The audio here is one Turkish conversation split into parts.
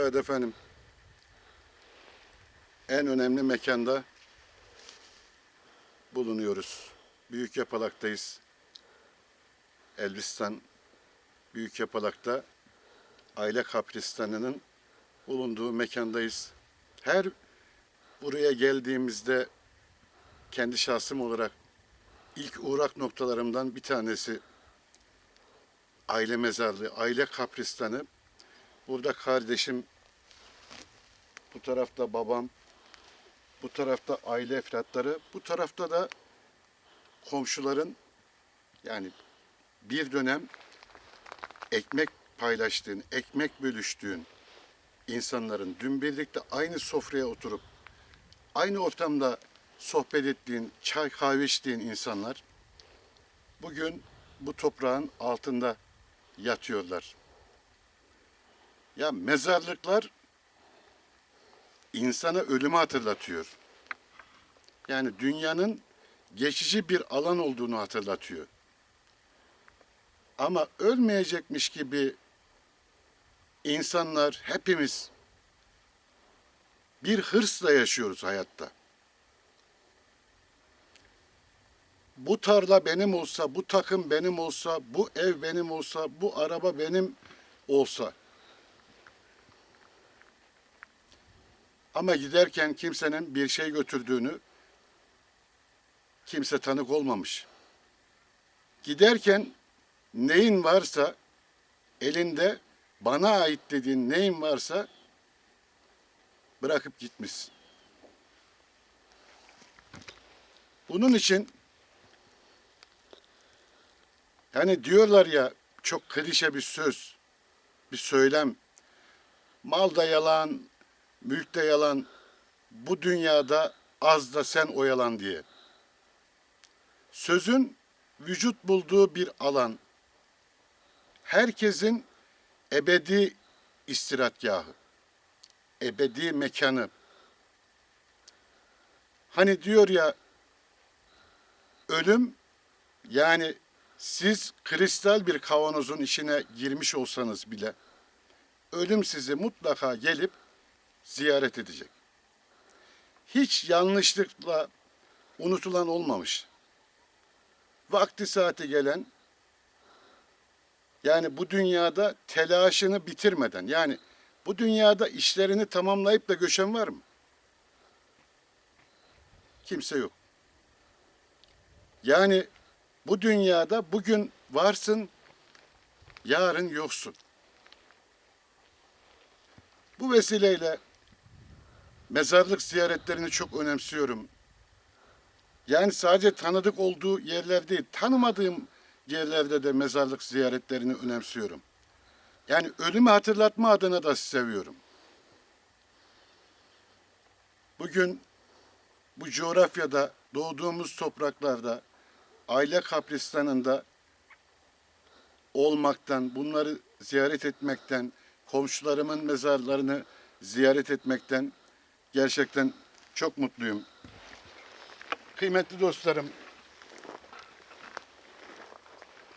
Evet efendim. En önemli mekanda bulunuyoruz. Büyük Yapalak'tayız. Elbistan Büyük Yapalak'ta aile kapristanının bulunduğu mekandayız. Her buraya geldiğimizde kendi şahsım olarak ilk uğrak noktalarımdan bir tanesi aile mezarlığı, aile kapristanı. Burada kardeşim, bu tarafta babam, bu tarafta aile efratları, bu tarafta da komşuların yani bir dönem ekmek paylaştığın, ekmek bölüştüğün insanların dün birlikte aynı sofraya oturup aynı ortamda sohbet ettiğin, çay kahve içtiğin insanlar bugün bu toprağın altında yatıyorlar. Ya mezarlıklar insana ölümü hatırlatıyor. Yani dünyanın geçici bir alan olduğunu hatırlatıyor. Ama ölmeyecekmiş gibi insanlar hepimiz bir hırsla yaşıyoruz hayatta. Bu tarla benim olsa, bu takım benim olsa, bu ev benim olsa, bu araba benim olsa. Ama giderken kimsenin bir şey götürdüğünü kimse tanık olmamış. Giderken neyin varsa elinde bana ait dediğin neyin varsa bırakıp gitmişsin. Bunun için yani diyorlar ya çok klişe bir söz, bir söylem. Mal da yalan, mülk de yalan. Bu dünyada az da sen oyalan diye. Sözün vücut bulduğu bir alan. Herkesin ebedi istirahatgahı. Ebedi mekanı. Hani diyor ya ölüm yani siz kristal bir kavanozun içine girmiş olsanız bile ölüm sizi mutlaka gelip ziyaret edecek. Hiç yanlışlıkla unutulan olmamış. Vakti saati gelen yani bu dünyada telaşını bitirmeden yani bu dünyada işlerini tamamlayıp da göçen var mı? Kimse yok. Yani bu dünyada bugün varsın, yarın yoksun. Bu vesileyle mezarlık ziyaretlerini çok önemsiyorum. Yani sadece tanıdık olduğu yerler değil, tanımadığım yerlerde de mezarlık ziyaretlerini önemsiyorum. Yani ölümü hatırlatma adına da seviyorum. Bugün bu coğrafyada, doğduğumuz topraklarda, aile kapristanında olmaktan, bunları ziyaret etmekten, komşularımın mezarlarını ziyaret etmekten gerçekten çok mutluyum. Kıymetli dostlarım,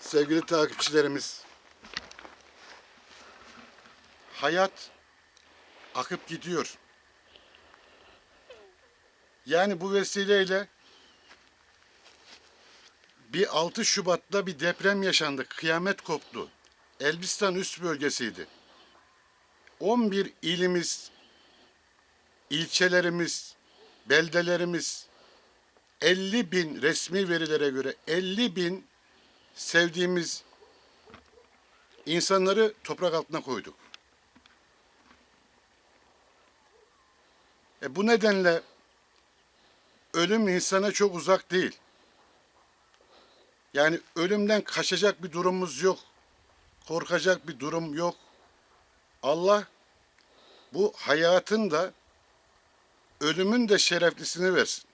sevgili takipçilerimiz, hayat akıp gidiyor. Yani bu vesileyle bir 6 Şubat'ta bir deprem yaşandı. Kıyamet koptu. Elbistan üst bölgesiydi. 11 ilimiz, ilçelerimiz, beldelerimiz 50 bin resmi verilere göre 50 bin sevdiğimiz insanları toprak altına koyduk. E bu nedenle ölüm insana çok uzak değil. Yani ölümden kaçacak bir durumumuz yok. Korkacak bir durum yok. Allah bu hayatın da ölümün de şereflisini versin.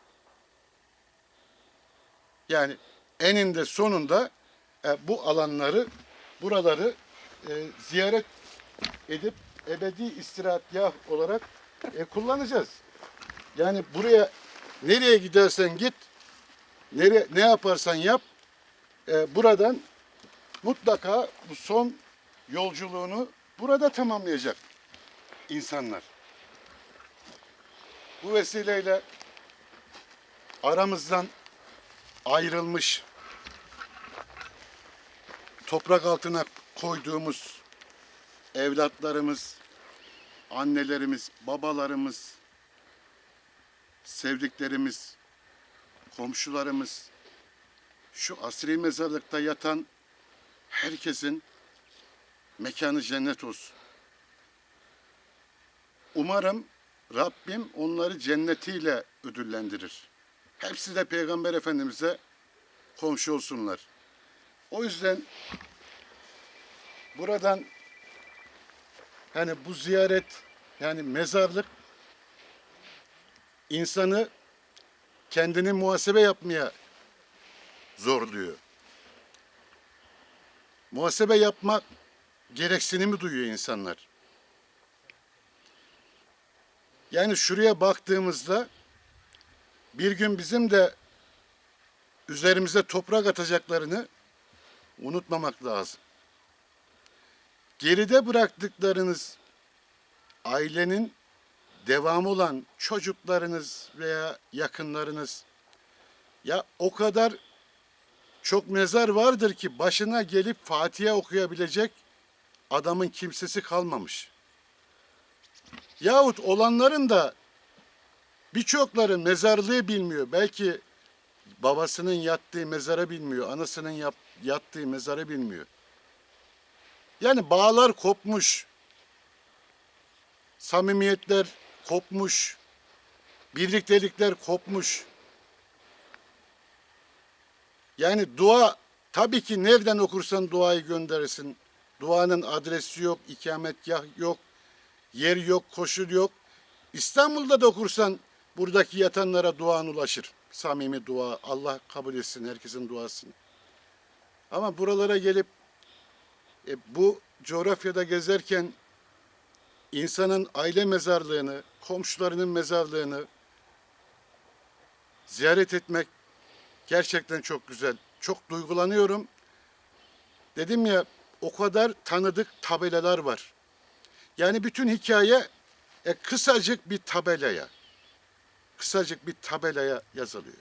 Yani eninde sonunda e, bu alanları, buraları e, ziyaret edip ebedi istirahatgah olarak e, kullanacağız. Yani buraya nereye gidersen git, nere, ne yaparsan yap, e, buradan mutlaka bu son yolculuğunu burada tamamlayacak. insanlar. Bu vesileyle aramızdan ayrılmış toprak altına koyduğumuz evlatlarımız, annelerimiz, babalarımız, sevdiklerimiz, komşularımız, şu asri mezarlıkta yatan herkesin mekanı cennet olsun. Umarım Rabbim onları cennetiyle ödüllendirir. Hepsi de Peygamber Efendimiz'e komşu olsunlar. O yüzden buradan hani bu ziyaret yani mezarlık insanı kendini muhasebe yapmaya zorluyor. Muhasebe yapmak gereksinimi duyuyor insanlar. Yani şuraya baktığımızda bir gün bizim de üzerimize toprak atacaklarını unutmamak lazım. Geride bıraktıklarınız ailenin devamı olan çocuklarınız veya yakınlarınız ya o kadar çok mezar vardır ki başına gelip Fatiha okuyabilecek adamın kimsesi kalmamış. Yahut olanların da birçokları mezarlığı bilmiyor. Belki babasının yattığı mezara bilmiyor, anasının yap, yattığı mezara bilmiyor. Yani bağlar kopmuş, samimiyetler kopmuş, birliktelikler kopmuş. Yani dua tabii ki nereden okursan duayı gönderirsin. Duanın adresi yok, ikametgah yok, yer yok, koşul yok. İstanbul'da da okursan buradaki yatanlara duan ulaşır. Samimi dua, Allah kabul etsin herkesin duasını. Ama buralara gelip e, bu coğrafyada gezerken insanın aile mezarlığını, komşularının mezarlığını ziyaret etmek gerçekten çok güzel. Çok duygulanıyorum. Dedim ya o kadar tanıdık tabelalar var. Yani bütün hikaye e, kısacık bir tabelaya, kısacık bir tabelaya yazılıyor.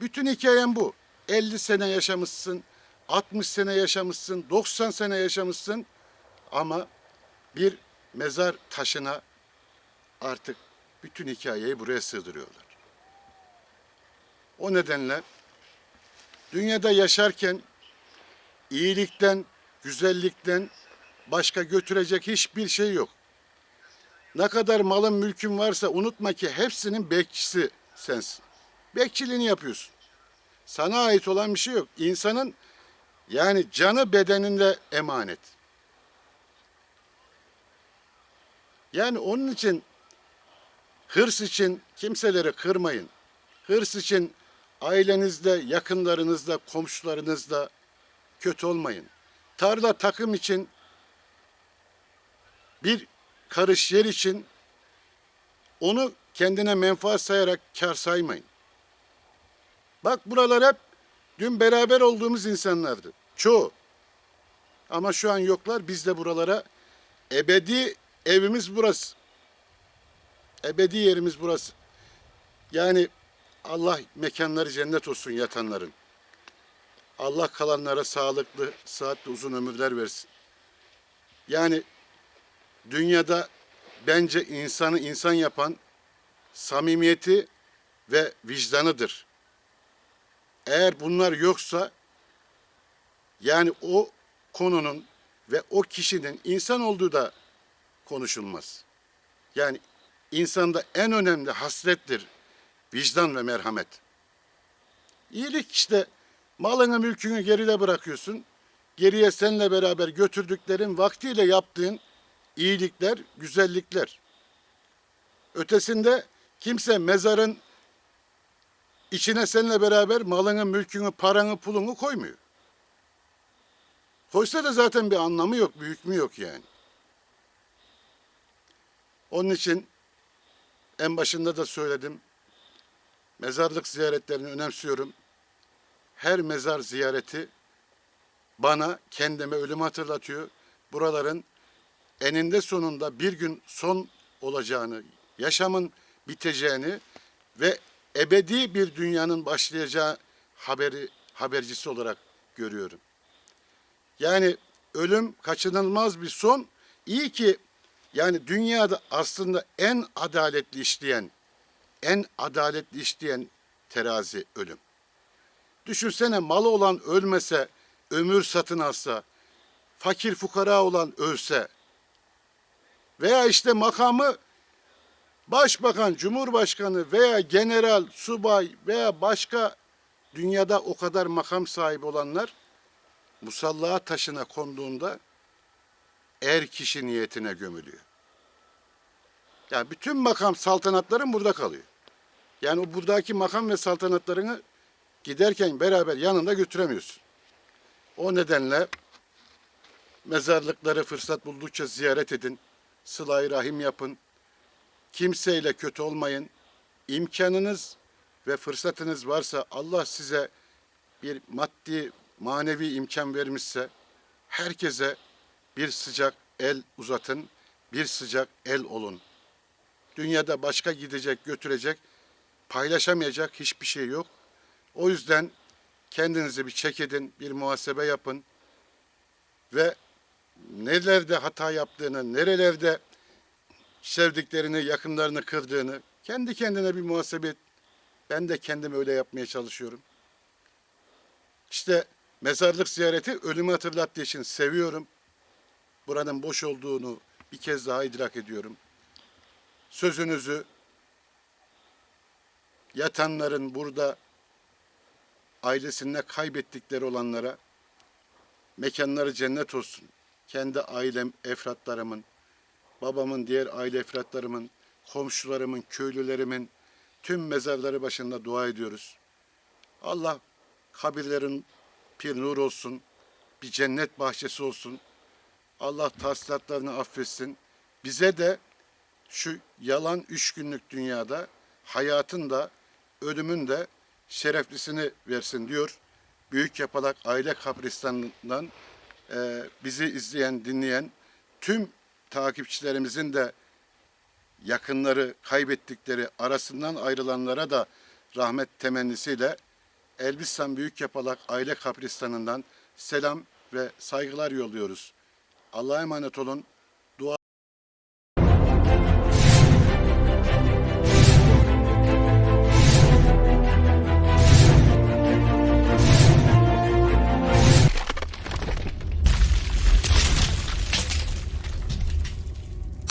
Bütün hikayem bu. 50 sene yaşamışsın, 60 sene yaşamışsın, 90 sene yaşamışsın ama bir mezar taşına artık bütün hikayeyi buraya sığdırıyorlar. O nedenle dünyada yaşarken iyilikten, güzellikten başka götürecek hiçbir şey yok. Ne kadar malın mülkün varsa unutma ki hepsinin bekçisi sensin. Bekçiliğini yapıyorsun. Sana ait olan bir şey yok. İnsanın yani canı bedeninde emanet. Yani onun için hırs için kimseleri kırmayın. Hırs için ailenizde, yakınlarınızda, komşularınızda kötü olmayın. Tarla takım için bir karış yer için onu kendine menfaat sayarak kar saymayın. Bak buralar hep dün beraber olduğumuz insanlardı. Çoğu. Ama şu an yoklar. Biz de buralara ebedi evimiz burası. Ebedi yerimiz burası. Yani Allah mekanları cennet olsun yatanların. Allah kalanlara sağlıklı, sıhhatli uzun ömürler versin. Yani dünyada bence insanı insan yapan samimiyeti ve vicdanıdır. Eğer bunlar yoksa yani o konunun ve o kişinin insan olduğu da konuşulmaz. Yani insanda en önemli hasrettir vicdan ve merhamet. İyilik işte malını mülkünü geride bırakıyorsun. Geriye seninle beraber götürdüklerin vaktiyle yaptığın iyilikler, güzellikler. Ötesinde kimse mezarın içine seninle beraber malını, mülkünü, paranı, pulunu koymuyor. Koysa da zaten bir anlamı yok, bir hükmü yok yani. Onun için en başında da söyledim. Mezarlık ziyaretlerini önemsiyorum. Her mezar ziyareti bana kendime ölümü hatırlatıyor. Buraların eninde sonunda bir gün son olacağını, yaşamın biteceğini ve ebedi bir dünyanın başlayacağı haberi habercisi olarak görüyorum. Yani ölüm kaçınılmaz bir son. İyi ki yani dünyada aslında en adaletli işleyen, en adaletli işleyen terazi ölüm. Düşünsene malı olan ölmese, ömür satın alsa, fakir fukara olan ölse veya işte makamı başbakan, cumhurbaşkanı veya general, subay veya başka dünyada o kadar makam sahibi olanlar musallaha taşına konduğunda er kişi niyetine gömülüyor. Yani bütün makam saltanatların burada kalıyor. Yani o buradaki makam ve saltanatlarını giderken beraber yanında götüremiyorsun. O nedenle mezarlıkları fırsat buldukça ziyaret edin. Sıla-i rahim yapın. Kimseyle kötü olmayın. İmkanınız ve fırsatınız varsa Allah size bir maddi, manevi imkan vermişse herkese bir sıcak el uzatın, bir sıcak el olun. Dünyada başka gidecek, götürecek, paylaşamayacak hiçbir şey yok. O yüzden kendinizi bir çek edin, bir muhasebe yapın ve nelerde hata yaptığını, nerelerde sevdiklerini, yakınlarını kırdığını kendi kendine bir muhasebe et. Ben de kendim öyle yapmaya çalışıyorum. İşte mezarlık ziyareti ölümü hatırlattığı için seviyorum. Buranın boş olduğunu bir kez daha idrak ediyorum. Sözünüzü yatanların burada ailesinde kaybettikleri olanlara mekanları cennet olsun. Kendi ailem, efratlarımın, babamın, diğer aile efratlarımın, komşularımın, köylülerimin tüm mezarları başında dua ediyoruz. Allah kabirlerin bir nur olsun, bir cennet bahçesi olsun. Allah tahsilatlarını affetsin. Bize de şu yalan üç günlük dünyada hayatın da ölümün de şereflisini versin diyor. Büyük Yapalak Aile Kabristanı'ndan e, bizi izleyen, dinleyen tüm takipçilerimizin de yakınları kaybettikleri arasından ayrılanlara da rahmet temennisiyle Elbistan Büyük Yapalak Aile Kabristanı'ndan selam ve saygılar yolluyoruz. Allah'a emanet olun.